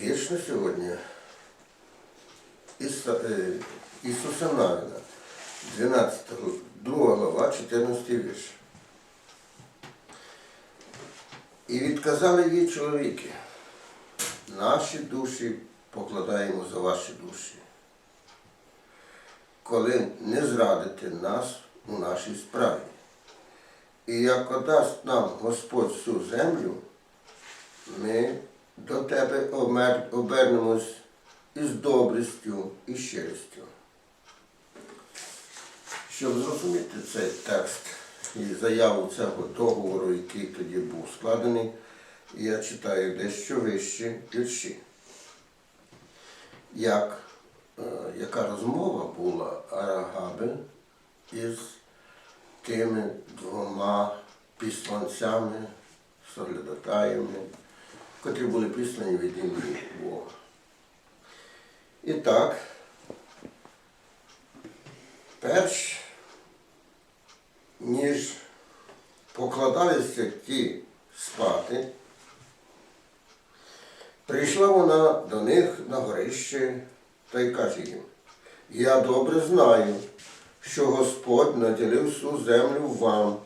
Вірш на сьогодні е, Ісуса Навіна, 12 2 глава, 14 вірш. І відказали їй чоловіки, наші душі покладаємо за ваші душі, коли не зрадите нас у нашій справі. І як одасть нам Господь всю землю, ми до тебе обернемось із добрістю і щирістю. Щоб зрозуміти цей текст і заяву цього договору, який тоді був складений, я читаю дещо вищі вірші. Як, е, яка розмова була Арагаби із тими двома післанцями, соглядатаями, котрі були післані від імені Бога. І так, перш ніж покладалися ті спати, прийшла вона до них на горище та й каже їм, я добре знаю, що Господь наділив всю землю вам,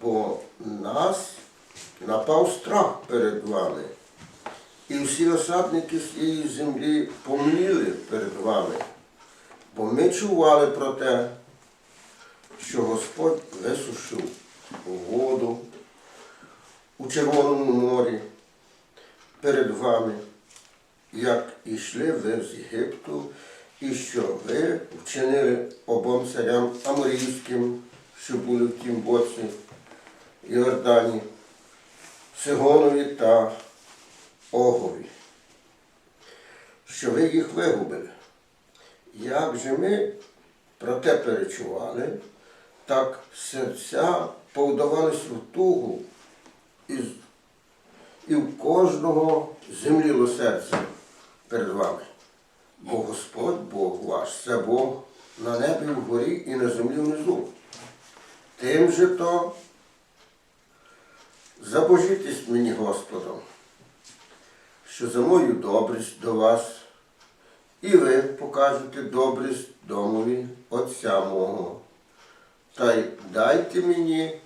бо нас напав страх перед вами, і всі осадники цієї землі помніли перед вами, бо ми чували про те, що Господь висушив воду у Червоному морі перед вами, як ішли ви з Єгипту, і що ви вчинили обом царям Аморійським, що були в тім боці Йордані, Сигонові та Огові, що ви їх вигубили. Як же ми про те перечували, так серця повдавались в тугу і, і в кожного земліло серце перед вами. Бо Господь Бог ваш, це Бог на небі вгорі і на землі внизу. Тим же то забожітесь мені Господом, що за мою добрість до вас, і ви покажете добрість домові Отця мого. Та й дайте мені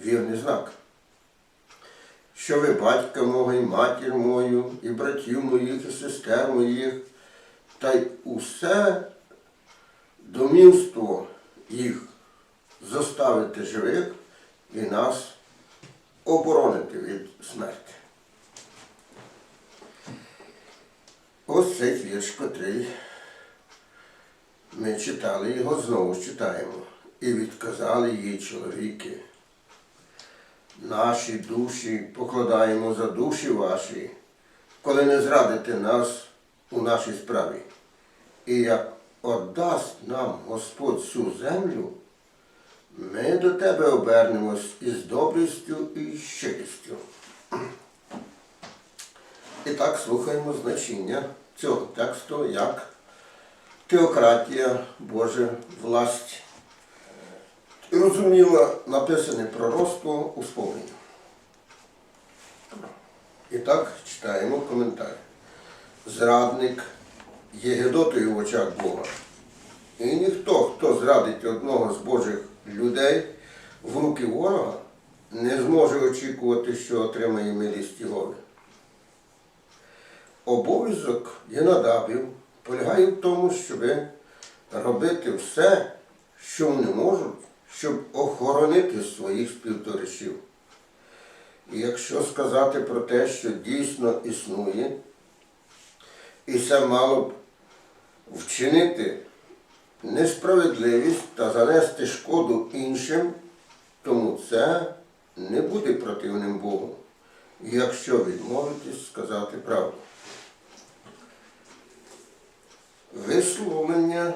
вірний знак, що ви батька мого, і матір мою, і братів моїх, і сестер моїх, та й усе домівство їх зоставити живих і нас оборонити від смерті. Ось цей вірш, котрий ми читали, його знову читаємо. І відказали їй чоловіки. Наші душі покладаємо за душі ваші, коли не зрадите нас у нашій справі. І як отдасть нам Господь цю землю, ми до тебе обернемось із добрістю і щирістю. І так слухаємо значення цього тексту як теократія Божа власть. І розуміло написане пророцтво у сповненні. І так читаємо коментар. Зрадник є гедотою в очах Бога. І ніхто, хто зрадить одного з Божих людей в руки ворога, не зможе очікувати, що отримає милість Єгови. Обов'язок Єнадабів полягає в тому, щоб робити все, що вони можуть, щоб охоронити своїх співторишів. І якщо сказати про те, що дійсно існує, і це мало б вчинити несправедливість та занести шкоду іншим, тому це не буде противним Богу, якщо відмовитись сказати правду. Висловлення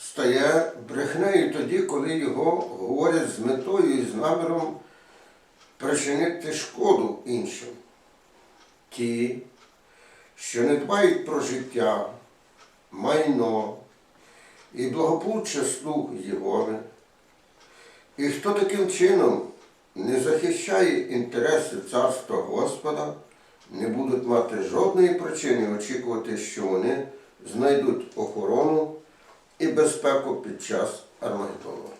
стає брехнею тоді, коли його говорять з метою і з наміром причинити шкоду іншим. Ті, що не дбають про життя, майно і благополуччя слуг Єгови, і хто таким чином не захищає інтереси царства Господа, не будуть мати жодної причини очікувати, що вони знайдуть охорону і безпеку під час Армагеддону.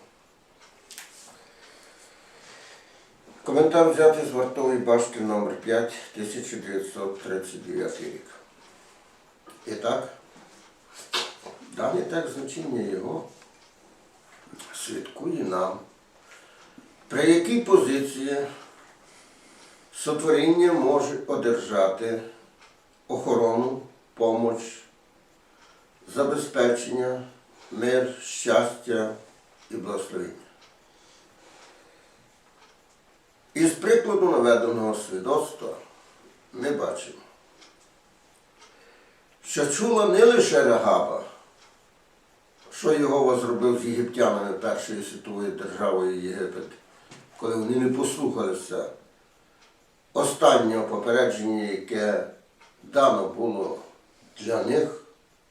Коментар взятий з вартової башки номер 5 1939 рік. І так, даний текст значення його свідкує нам, при якій позиції сотворіння може одержати охорону, помоч, забезпечення, мир, щастя і благословення. Із прикладу наведеного свідоцтва ми бачимо, що чула не лише Рагаба, що Єгова зробив з єгиптянами Першої світової державою Єгипет, коли вони не послухалися останнього попередження, яке дано було для них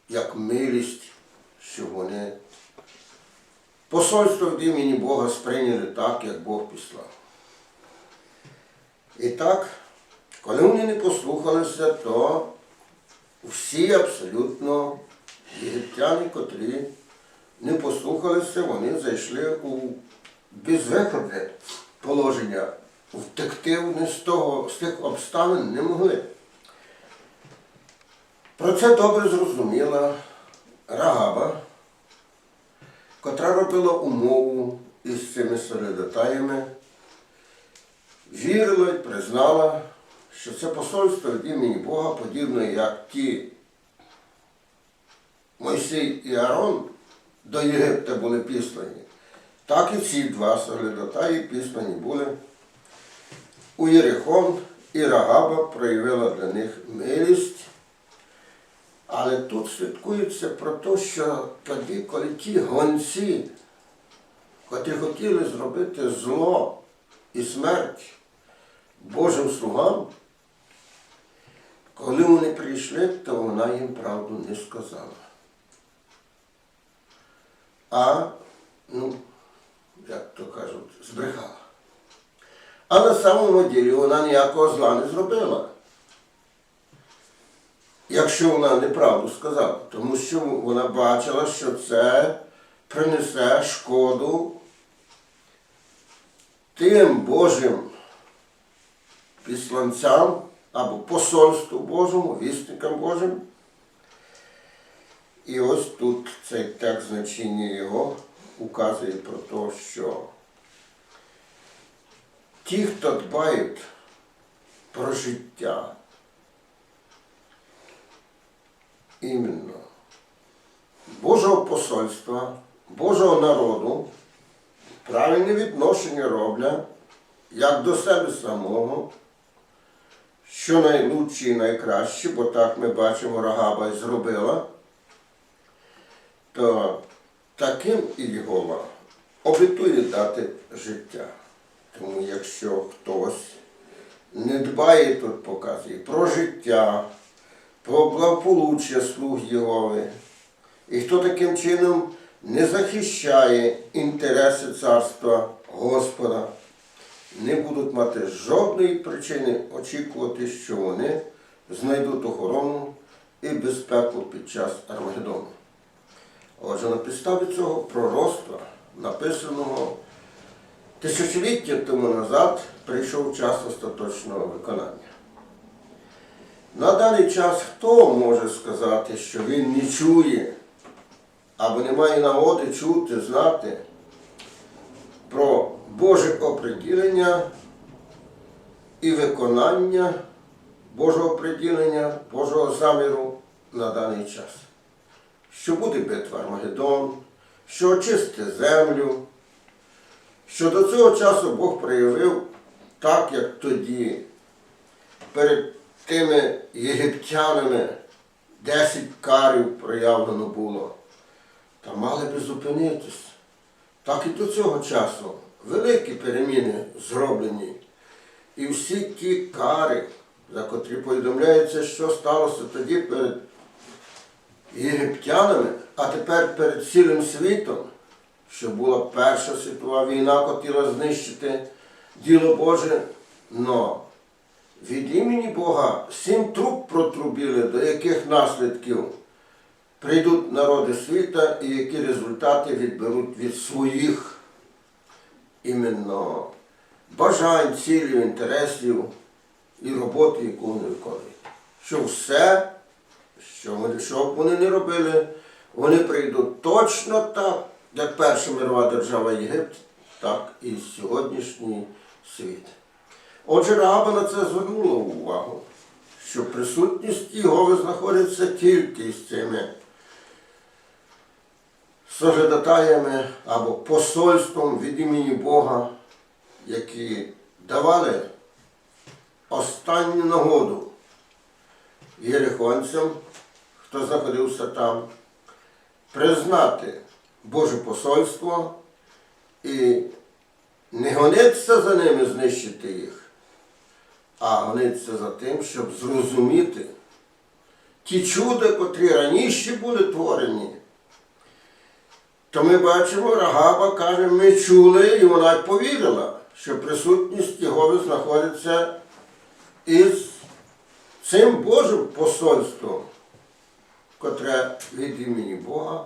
як милість, щоб вони посольство від імені Бога сприйняли так, як Бог післав. І так, коли вони не послухалися, то всі абсолютно єгиптяни, котрі не послухалися, вони зайшли у безвиходне положення. Втекти вони з того, з тих обставин не могли. Про це добре зрозуміла Рагаба, котра робила умову із цими солідатаями, вірила і признала, що це посольство від імені Бога подібно, як ті Мойсей і Аарон до Єгипта були післані, так і ці два соглядатаї післані були у Єрихон, і Рагаба проявила для них милість. Але тут слідкується про те, що тоді, коли ті гонці, котрі хотіли зробити зло і смерть Божим слугам, коли вони прийшли, то вона їм правду не сказала. А, ну, як то кажуть, збрехала. А на самому ділі вона ніякого зла не зробила. Якщо вона неправду сказала, тому що вона бачила, що це принесе шкоду тим Божим післанцям або посольству Божому, вісникам Божим. І ось тут цей текст значення його указує про те, що ті, хто дбають про життя, іменно Божого посольства, Божого народу, правильне відношення роблять як до себе самого, що найлучше і найкраще, бо так ми бачимо, Рагаба й зробила, то таким і Єгова обітує дати життя. Тому якщо хтось не дбає тут, показує про життя, про благополуччя слуг Єгови, і хто таким чином не захищає інтереси царства Господа, не будуть мати жодної причини очікувати, що вони знайдуть охорону і безпеку під час Армагеддону. Отже, на підставі цього пророцтва, написаного тисячоліття тому назад, прийшов час остаточного виконання. На даний час хто може сказати, що він не чує або не має нагоди чути, знати про Боже оприділення і виконання Божого оприділення, Божого заміру на даний час? Що буде битва Армагеддон, що очисти землю, що до цього часу Бог проявив так, як тоді, перед тими єгиптянами 10 карів проявлено було, та мали би зупинитись. Так і до цього часу великі переміни зроблені. І всі ті кари, за котрі повідомляється, що сталося тоді перед єгиптянами, а тепер перед цілим світом, що була Перша світова війна, хотіла знищити діло Боже, но від імені Бога сім труб протрубили, до яких наслідків прийдуть народи світа і які результати відберуть від своїх іменно бажань, цілів, інтересів і роботи, яку вони виконують. Що все, що що б вони не робили, вони прийдуть точно так, як перша мирова держава Єгипт, так і сьогоднішній світ. Отже, Раба на це звернула увагу, що присутність Єгови знаходиться тільки з цими сожидатаями або посольством від імені Бога, які давали останню нагоду єрихонцям, хто знаходився там, признати Боже посольство і не гонитися за ними, знищити їх, а гонитися за тим, щоб зрозуміти ті чуда, котрі раніше були творені. То ми бачимо, Рагаба каже, ми чули, і вона повірила, що присутність Єгови знаходиться із цим Божим посольством, котре від імені Бога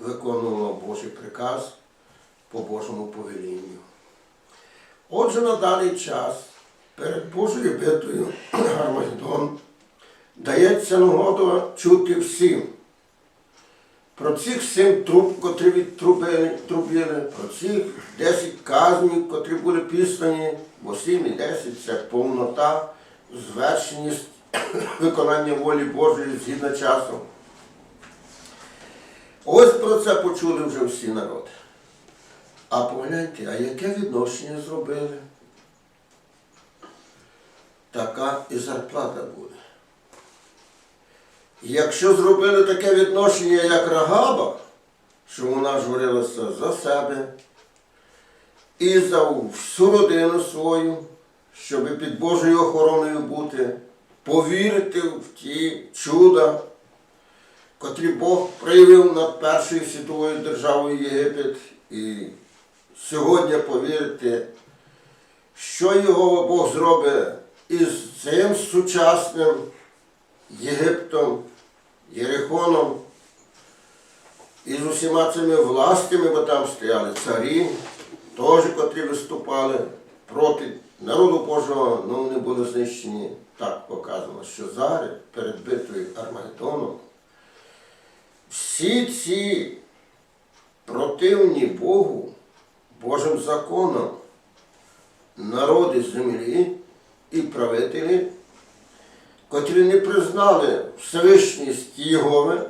виконувало Божий приказ по Божому повелінню. Отже, на даний час перед Божою битвою Армагеддон дається нагода чути всім. Про цих сім труб, котрі відтрубили, трубили, про цих 10 казнів, котрі були післані, бо 7 і 10 це повнота, звершеність виконання волі Божої згідно часу. Ось про це почули вже всі народи. А погляньте, а яке відношення зробили? Така і зарплата буде. Якщо зробили таке відношення, як Рагаба, що вона журилася за себе і за всю родину свою, щоб під Божою охороною бути, повірити в ті чуда, котрі Бог проявив над Першою світовою державою Єгипет, і сьогодні повірити, що його Бог зробить із цим сучасним Єгиптом, Єрихоном і з усіма цими властями, бо там стояли царі, теж, котрі виступали проти народу Божого, ну вони були знищені. Так показано, що зараз перед битвою Армагеддоном всі ці противні Богу, Божим законом, народи землі і правителі котрі не признали Всевишність Єгови,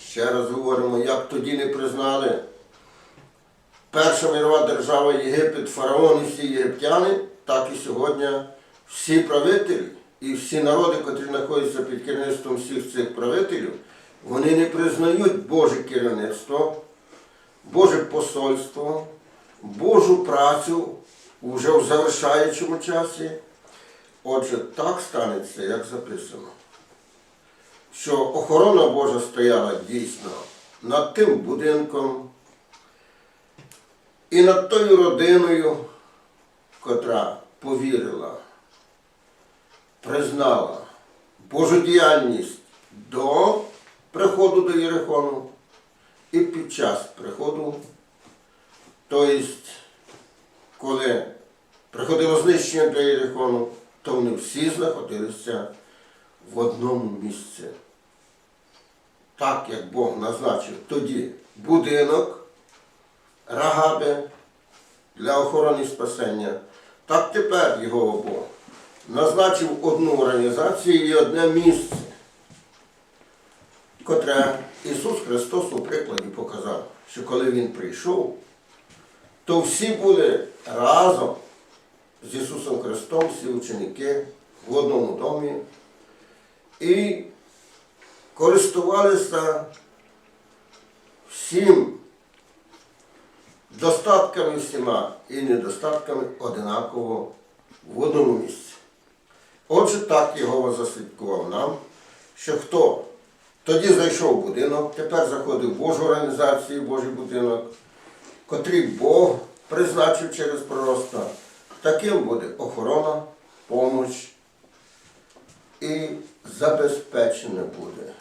ще раз говоримо, як тоді не признали перша мирова держава Єгипет, фараон і всі єгиптяни, так і сьогодні всі правителі і всі народи, котрі знаходяться під керівництвом всіх цих правителів, вони не признають Боже керівництво, Боже посольство, Божу працю вже в завершаючому часі. Отже, так станеться, як записано, що охорона Божа стояла дійсно над тим будинком і над тою родиною, котра повірила, признала Божу діяльність до приходу до Єрихону. І під час приходу, тобто, коли приходило знищення до Єрихону, то вони всі знаходилися в одному місці. Так як Бог назначив. Тоді будинок Рагаби для охорони спасення, так тепер його Бог назначив одну організацію і одне місце, котре Ісус Христос у прикладі показав, що коли Він прийшов, то всі були разом з Ісусом Христом, всі ученики в одному домі і користувалися всім достатками всіма і недостатками одинаково в одному місці. Отже, так Єгова заслідкував нам, що хто тоді зайшов будинок, тепер заходив в Божу організацію, Божий будинок, котрий Бог призначив через пророцтва, таким буде охорона помощь і забезпечене буде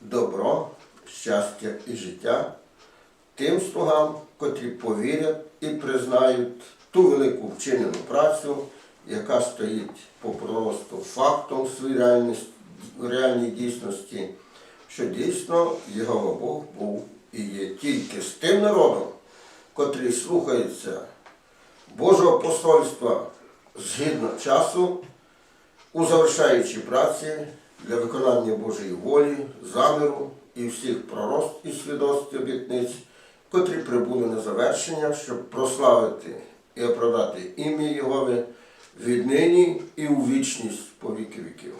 добро, щастя і життя тим слугам, котрі повірять і признають ту велику вчинену працю, яка стоїть по проросту фактом в своїй реальній дійсності, що дійсно його Бог був і є тільки з тим народом, котрий слухається Божого посольства згідно часу, у завершаючій праці для виконання Божої волі, заміру і всіх пророст і свідоцтв обітниць, котрі прибули на завершення, щоб прославити і оправдати ім'я Єгови віднині і у вічність по віки віків.